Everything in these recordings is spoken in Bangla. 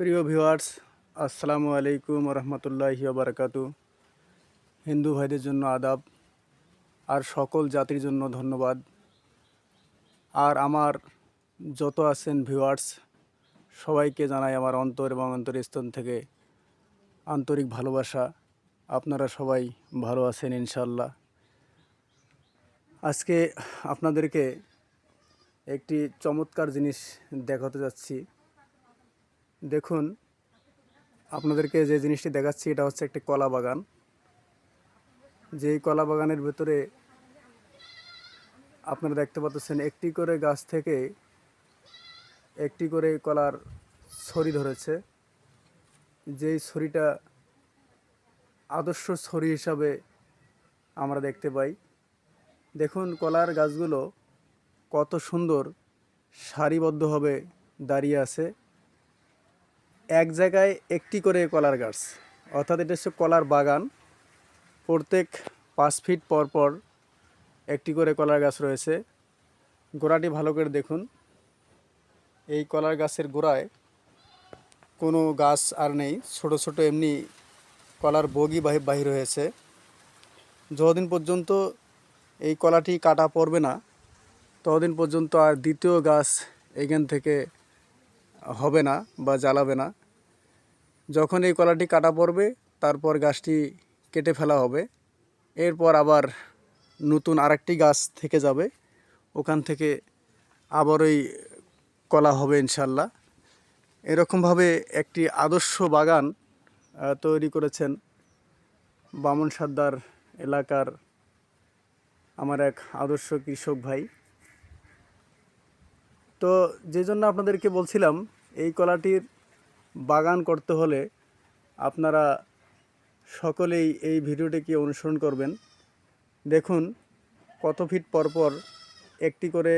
প্রিয় ভিউয়ার্স, আসসালামু আলাইকুম রহমতুল্লাহি বারাকাতু হিন্দু ভাইদের জন্য আদাব, আর সকল জাতির জন্য ধন্যবাদ। আর আমার যত আছেন ভিউয়ার্স, সবাইকে জানাই আমার অন্তর এবং অন্তরস্থল থেকে আন্তরিক ভালোবাসা। আপনারা সবাই ভালো আছেন ইনশাল্লাহ আজকে আপনাদেরকে একটি চমৎকার জিনিস দেখাতে যাচ্ছি। দেখুন, আপনাদেরকে যে জিনিসটি দেখাচ্ছি, এটা হচ্ছে একটি কলা বাগান। যেই কলা বাগানের ভেতরে আপনারা দেখতে পাচ্ছেন, একটি করে গাছ থেকে একটি করে কলার ছড়ি ধরেছে। যেই ছড়িটা আদর্শ ছড়ি হিসাবে আমরা দেখতে পাই। দেখুন, কলার গাছগুলো কত সুন্দর সারিবদ্ধভাবে দাঁড়িয়ে আছে। এক জায়গায় একটি করে কলার গাছ। অর্থাৎ এটা হচ্ছে কলার বাগান। প্রত্যেক পাঁচ ফিট পর পর একটি করে কলার গাছ রয়েছে। গোড়াটি ভালো করে দেখুন। এই কলার গাছের গোড়ায় কোনো গাছ আর নেই। ছোট ছোট এমনি কলার বগি বাহি বাহির হয়েছে যতদিন পর্যন্ত এই কলাটি কাটা পড়বে না, ততদিন পর্যন্ত আর দ্বিতীয় গাছ এখান থেকে হবে না বা জ্বালাবে না। যখন এই কলাটি কাটা পড়বে, তারপর গাছটি কেটে ফেলা হবে। এরপর আবার নতুন আরেকটি গাছ থেকে যাবে। ওখান থেকে আবার ওই কলা হবে ইনশাল্লাহ। এরকমভাবে একটি আদর্শ বাগান তৈরি করেছেন বামন সর্দার এলাকার আমার এক আদর্শ কৃষক ভাই। তো যে জন্য আপনাদেরকে বলছিলাম, এই কলাটির বাগান করতে হলে আপনারা সকলেই এই ভিডিওটিকে অনুসরণ করবেন। দেখুন, কত ফিট পরপর একটি করে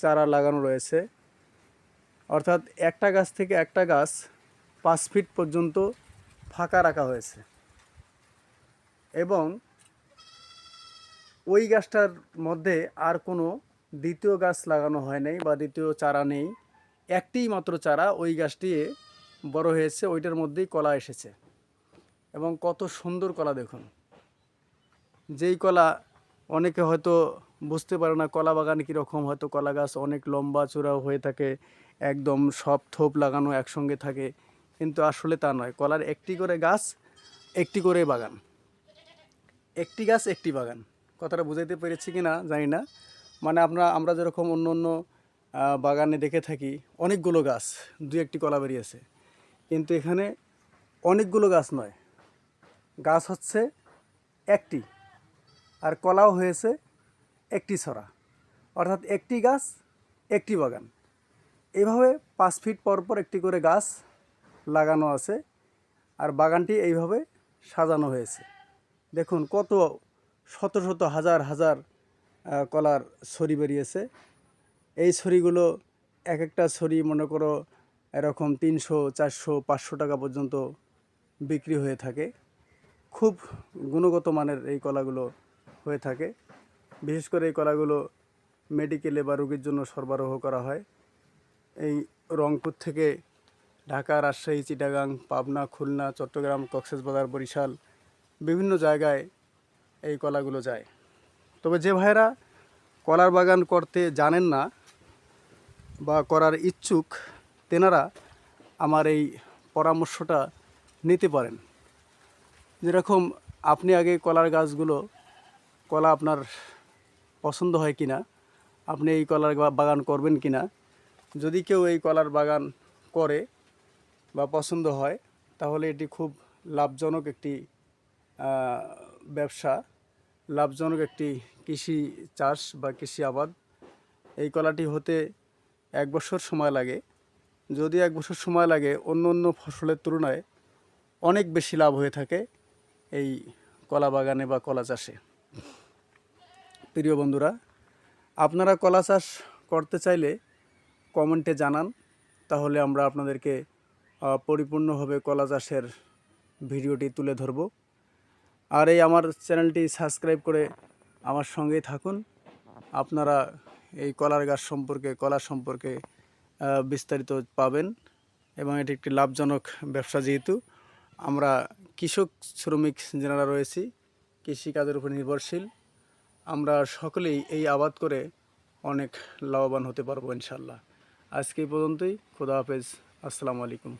চারা লাগানো রয়েছে। অর্থাৎ একটা গাছ থেকে একটা গাছ পাঁচ ফিট পর্যন্ত ফাঁকা রাখা হয়েছে। এবং ওই গাছটার মধ্যে আর কোনো দ্বিতীয় গাছ লাগানো হয় নাই বা দ্বিতীয় চারা নেই। একটিই মাত্র চারা ওই গাছটি বড় হয়েছে, ওইটার মধ্যেই কলা এসেছে। এবং কত সুন্দর কলা দেখুন। যেই কলা অনেকে হয়তো বুঝতে পারে না, কলা বাগান কীরকম হয়তো কলা গাছ অনেক লম্বা চূড়াও হয়ে থাকে, একদম সব থোপ লাগানো একসঙ্গে থাকে, কিন্তু আসলে তা নয়। কলার একটি করে গাছ, একটি করে বাগান। একটি গাছ, একটি বাগান। কথাটা বুঝাইতে পেরেছি কি না জানি না। মানে আমরা আমরা যেরকম অন্য অন্য বাগানে দেখে থাকি, অনেকগুলো গাছ, দুই একটি কলা বেরিয়েছে কিন্তু এখানে অনেকগুলো গাছ নয়। গাছ হচ্ছে একটি, আর কলাও হয়েছে একটি ছড়া। অর্থাৎ একটি গাছ, একটি বাগান। এইভাবে পাঁচ ফিট পর পর একটি করে গাছ লাগানো আছে, আর বাগানটি এইভাবে সাজানো হয়েছে। দেখুন কত শত শত, হাজার হাজার কলার ছড়ি বেরিয়েছে। এই ছড়িগুলো এক একটা ছড়ি মনে করো এরকম তিনশো, চারশো, পাঁচশো টাকা পর্যন্ত বিক্রি হয়ে থাকে। খুব গুণগত মানের এই কলাগুলো হয়ে থাকে। বিশেষ করে এই কলাগুলো মেডিকেলে বা রোগীর জন্য সরবরাহ করা হয়। এই রংপুর থেকে ঢাকা, রাজশাহী, চিটাগাং, পাবনা, খুলনা, চট্টগ্রাম, কক্সবাজার, বরিশাল বিভিন্ন জায়গায় এই কলাগুলো যায়। তবে যে ভাইয়েরা কলার বাগান করতে জানেন না বা করার ইচ্ছুক, তেনারা আমার এই পরামর্শটা নিতে পারেন। যেরকম আপনি আগে কলার গাছগুলো, কলা আপনার পছন্দ হয় কিনা, আপনি এই কলার বাগান করবেন কিনা, যদি কেউ এই কলার বাগান করে বা পছন্দ হয়, তাহলে এটি খুব লাভজনক একটি ব্যবসা। লাভজনক একটি কৃষি চাষ বা কৃষি আবাদ। এই কলাটি হতে এক বছর সময় লাগে। যদি এক বছর সময় লাগে, অন্য অন্য ফসলের তুলনায় অনেক বেশি লাভ হয়ে থাকে এই কলা বাগানে বা কলা চাষে। প্রিয় বন্ধুরা, আপনারা কলা চাষ করতে চাইলে কমেন্টে জানান। তাহলে আমরা আপনাদেরকে পরিপূর্ণভাবে কলা চাষের ভিডিওটি তুলে ধরব। আর এই আমার চ্যানেলটি সাবস্ক্রাইব করে আমার সঙ্গেই থাকুন। আপনারা এই কলার গাছ সম্পর্কে, কলা সম্পর্কে বিস্তারিত পাবেন এবং এটি একটি লাভজনক ব্যবসা যেহেতু। আমরা কৃষক শ্রমিক যারা রয়েছি, কৃষিকাজের উপর নির্ভরশীল, আমরা সকলেই এই আবাদ করে অনেক লাভবান হতে পারব ইনশাল্লাহ আজকে পর্যন্তই। খোদা হাফেজ। আসসালামু আলাইকুম।